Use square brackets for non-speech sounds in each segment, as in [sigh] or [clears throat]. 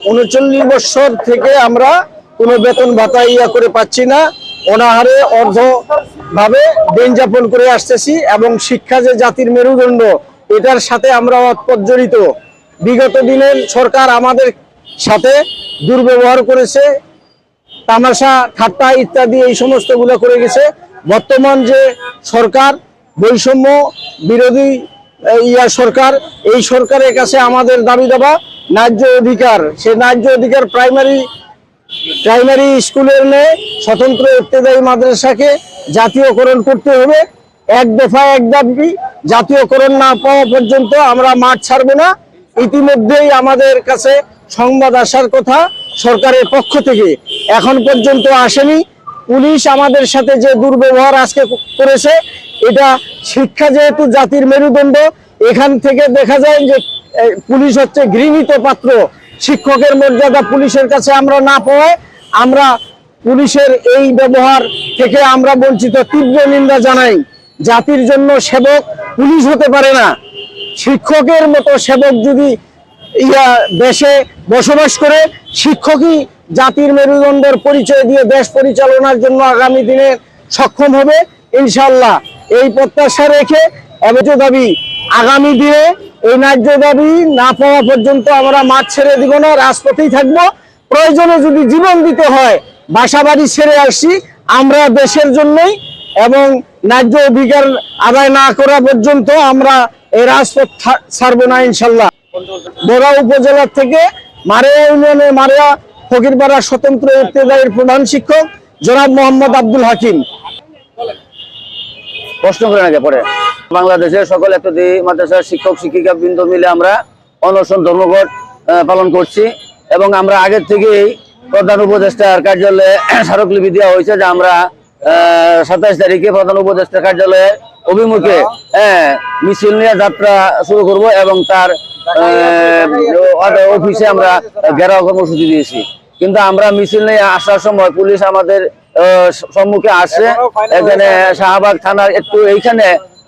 উনচল্লিশ বছর থেকে আমরা কোনো বেতন ভাতা ইয়া করে পাচ্ছি না। অনাহারে অর্ধ ভাবে দিন যাপন করে আসতেছি এবং শিক্ষা যে জাতির মেরুদণ্ড, এটার সাথে আমরা জড়িত বিগত দিনের সরকার আমাদের সাথে দুর্ব্যবহার করেছে, তামাশা, ঠাট্টা ইত্যাদি এই সমস্তগুলো করে গেছে। বর্তমান যে সরকার বৈষম্য বিরোধী ইয়া সরকার, এই সরকারের কাছে আমাদের দাবি দাবা ন্যায্য অধিকার। সে ন্যায্য অধিকার প্রাইমারি প্রাইমারি স্কুলের নেই স্বতন্ত্র ইত্তেদায়ী মাদ্রাসাকে জাতীয়করণ করতে হবে। এক দফা এক দাবি, জাতীয়করণ না পাওয়া পর্যন্ত আমরা মাঠ ছাড়বো না। ইতিমধ্যেই আমাদের কাছে সংবাদ আসার কথা সরকারের পক্ষ থেকে। এখন পর্যন্ত আসেনি। পুলিশ আমাদের সাথে যে দুর্ব্যবহার আজকে করেছে এটা শিক্ষা যেহেতু জাতির মেরুদণ্ড, এখান থেকে দেখা যায় যে পুলিশ হচ্ছে ঘৃণিত পাত্র। শিক্ষকের মর্যাদা পুলিশের কাছে আমরা না পাওয়ায় আমরা পুলিশের এই ব্যবহার থেকে আমরা বঞ্চিত, তীব্র নিন্দা জানাই। জাতির জন্য সেবক পুলিশ হতে পারে না। শিক্ষকের মতো সেবক যদি ইয়া দেশে বসবাস করে, শিক্ষকই জাতির মেরুদণ্ডের পরিচয় দিয়ে দেশ পরিচালনার জন্য আগামী দিনে সক্ষম হবে ইনশাল্লাহ এই প্রত্যাশা রেখে এবং দাবি আগামী দিনে এই ন্যায্য দাবি না পাওয়া পর্যন্ত আমরা মাঠ ছেড়ে দিব না, রাজপথেই থাকব। প্রয়োজনে যদি জীবন দিতে হয় বাসা বাড়ি ছেড়ে আসছি আমরা দেশের জন্যই এবং ন্যায্য অধিকার আদায় না করা পর্যন্ত আমরা এই রাজপথ ছাড়বো না ইনশাল্লাহ। বড়া উপজেলার থেকে মারিয়া ইউনিয়নে মারিয়া ফকিরপাড়া স্বতন্ত্র ইত্তেদায়ীর প্রধান শিক্ষক জনাব মোহাম্মদ আব্দুল হাকিম। প্রশ্ন করে নাকি পরে। বাংলাদেশের সকল এতদি মাদ্রাসার শিক্ষক, শিক্ষিকা বৃন্দ মিলে আমরা অনশন ধর্মঘট পালন করছি এবং আমরা আগের থেকেই প্রধান উপদেষ্টার কার্যালয়ে [clears throat] স্মারকলিপি দেওয়া হয়েছে যে আমরা সাতাইশ তারিখে প্রধান উপদেষ্টার কার্যালয়ে অভিমুখে হ্যাঁ মিছিল নিয়ে যাত্রা শুরু করব এবং তার অফিসে আমরা ঘেরাও কর্মসূচি দিয়েছি। কিন্তু আমরা মিছিল নিয়ে আসার সময় পুলিশ আমাদের সম্মুখে আসছে। এখানে শাহবাগ থানার একটু এইখানে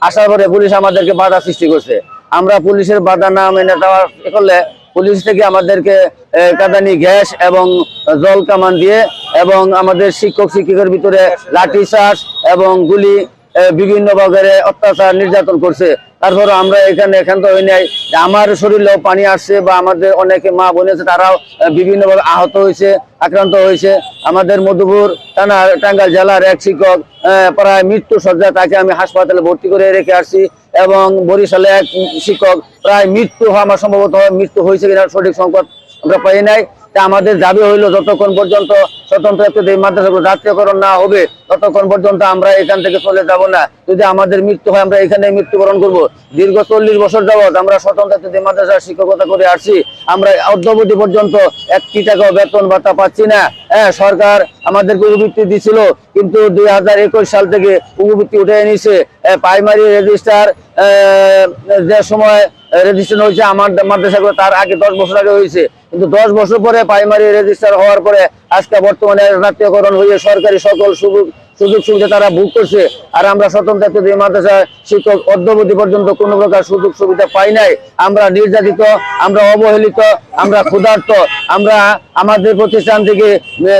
আসার পরে পুলিশ আমাদেরকে বাধা সৃষ্টি করছে। আমরা পুলিশের বাধা না মেনে দেওয়ার করলে পুলিশ থেকে আমাদেরকে কাদানি গ্যাস এবং জল কামান দিয়ে এবং আমাদের শিক্ষক শিক্ষিকার ভিতরে লাঠি চার্জ এবং গুলি বিভিন্ন ভাগে অত্যাচার নির্যাতন করছে। তারপর আমরা এখানে এখান হই নাই। আমার শরীরেও পানি আসছে বা আমাদের অনেকে মা বোন আছে, তারাও বিভিন্ন ভাবে আহত হয়েছে, আক্রান্ত হয়েছে। আমাদের মধুপুর থানা, টাঙ্গাইল জেলার এক শিক্ষক প্রায় মৃত্যু সজ্জায় তাকে আমি হাসপাতালে ভর্তি করে রেখে আসছি এবং বরিশালে এক শিক্ষক প্রায় মৃত্যু আমার সম্ভবত মৃত্যু হয়েছে কিনা সঠিক সংকট আমরা পাই নাই। তা আমাদের দাবি হইল, যতক্ষণ পর্যন্ত স্বতন্ত্র একটি মাদ্রাসাগুলো জাতীয়করণ না হবে, ততক্ষণ পর্যন্ত আমরা এখান থেকে চলে যাব না। যদি আমাদের মৃত্যু হয়, আমরা এখানে মৃত্যুবরণ করব। দীর্ঘ চল্লিশ বছর যাবৎ আমরা স্বতন্ত্র একটি মাদ্রাসার শিক্ষকতা করে আসছি। আমরা অদ্যবধি পর্যন্ত একটি টাকাও বেতন ভাতা পাচ্ছি না। হ্যাঁ সরকার আমাদেরকে উপবৃত্তি দিছিল, কিন্তু দুই হাজার একুশ সাল থেকে উপবৃত্তি উঠে নিছে প্রাইমারি রেজিস্টার যে সময় রেজিস্ট্রেশন হয়েছে, আমার মাদ্রাসাগুলো তার আগে দশ বছর আগে হয়েছে। কিন্তু দশ বছর পরে প্রাইমারি রেজিস্টার হওয়ার পরে আজকে বর্তমানে জাতীয়করণ হয়ে সরকারি সকল সুযোগ সুযোগ সুবিধা তারা ভোগ করছে। আর আমরা স্বতন্ত্র একটি মাদ্রাসা শিক্ষক অদ্যবধি পর্যন্ত কোনো প্রকার সুযোগ সুবিধা পাই নাই। আমরা নির্যাতিত, আমরা অবহেলিত, আমরা ক্ষুধার্ত, আমরা আমাদের প্রতিষ্ঠান থেকে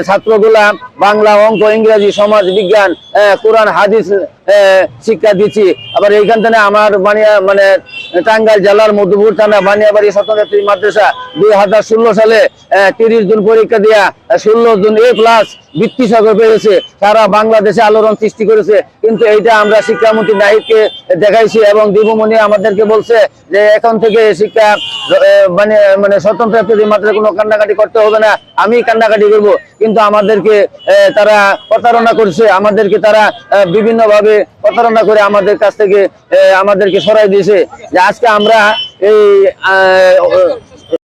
ছাত্রগুলা বাংলা, অঙ্ক, ইংরেজি, সমাজ, বিজ্ঞান কোরআন, হাদিস শিক্ষা দিচ্ছি। আবার এইখান থেকে আমার বানিয়া মানে টাঙ্গাইল জেলার মধুপুর থানা বানিয়াবাড়ি স্বতন্ত্র মাদ্রাসা দুই হাজার ষোলো সালে তিরিশ জন পরীক্ষা দিয়া ষোলো জন এ প্লাস বৃত্তি সহকারে পেয়েছে। সারা বাংলাদেশে আলোড়ন সৃষ্টি করেছে। কিন্তু এইটা আমরা শিক্ষামন্ত্রী নাহিদকে দেখাইছি এবং দীপমণি আমাদেরকে বলছে যে এখন থেকে শিক্ষা মানে মানে স্বতন্ত্র একটি মাত্রা কোনো কান্নাকাটি করতে হবে না, আমি কান্নাকাটি করব। কিন্তু আমাদেরকে তারা প্রতারণা করছে। আমাদেরকে তারা বিভিন্ন ভাবে প্রতারণা করে আমাদের কাছ থেকে আমাদেরকে সরাই দিয়েছে। যে আজকে আমরা এই